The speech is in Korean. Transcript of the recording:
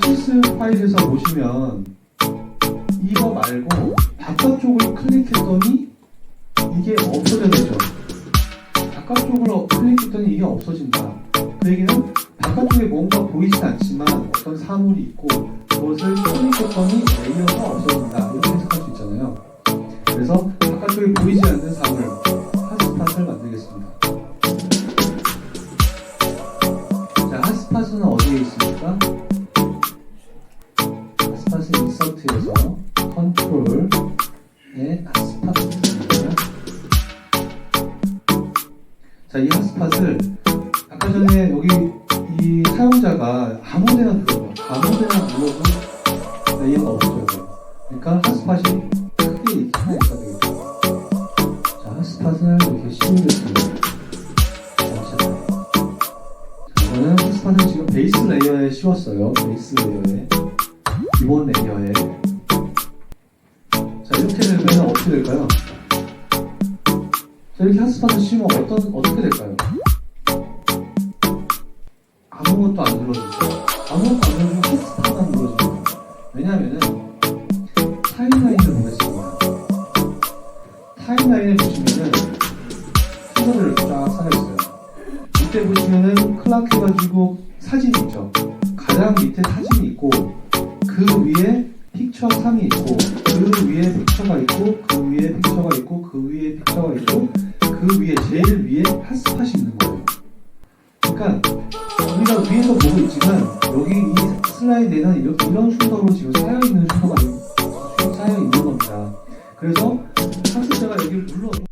실습 파일에서 보시면 이거 말고 바깥쪽을 클릭했더니 이게 없어졌죠. 바깥쪽으로 클릭했더니 이게 없어진다. 그 얘기는 바깥쪽에 뭔가 보이진 않지만 어떤 사물이 있고 그것을 클릭했더니 레이어가 없어진다. 이렇게 해석할 수 있잖아요. 그래서 바깥쪽에 보이지 않는 사물 핫스팟을 만들겠습니다. 자, 이 핫스팟을 아까 전에 여기 이 사용자가 아무 데나 눌러요. 아무 데나 눌러도 레이어가 없어져요. 그러니까 핫스팟이 크게 이렇게 하나 있어야 되겠죠. 자, 핫스팟을 이렇게 씌우겠습니다. 자. 자, 이거는 핫스팟을 지금 베이스 레이어에 씌웠어요. 베이스 레이어에. 기본 레이어에. 자, 이렇게 되면 어떻게 될까요? 자, 이렇게 핫스팟을 씌우면 어떤, 어떻게 될까요? 아무것도 안 눌러주죠. 아무것도 안 눌러주고 핫스팟만 눌러줍니다. 왜냐하면은 타임라인을 보겠습니다. 타임라인에 보시면은 순서대로 쫙 쌓여있어요. 이때 보시면은 클락 해가지고 사진이 있죠. 가장 밑에 사진이 있고 그 위에 픽처 3이 있고 그 위에 픽처가 있고 그 위에 픽처가 있고 그 위에 픽처가 있고 그 위에 제일 위에 핫스팟이 있는 거예요. 그러니까 우리가 위에서 보고 있지만 여기 이 슬라이드에는 이렇게 이런 순서로 지금 쌓여 있는 순서가 있- 쌓여 있는 겁니다. 그래서 학습자가 여기를 눌러도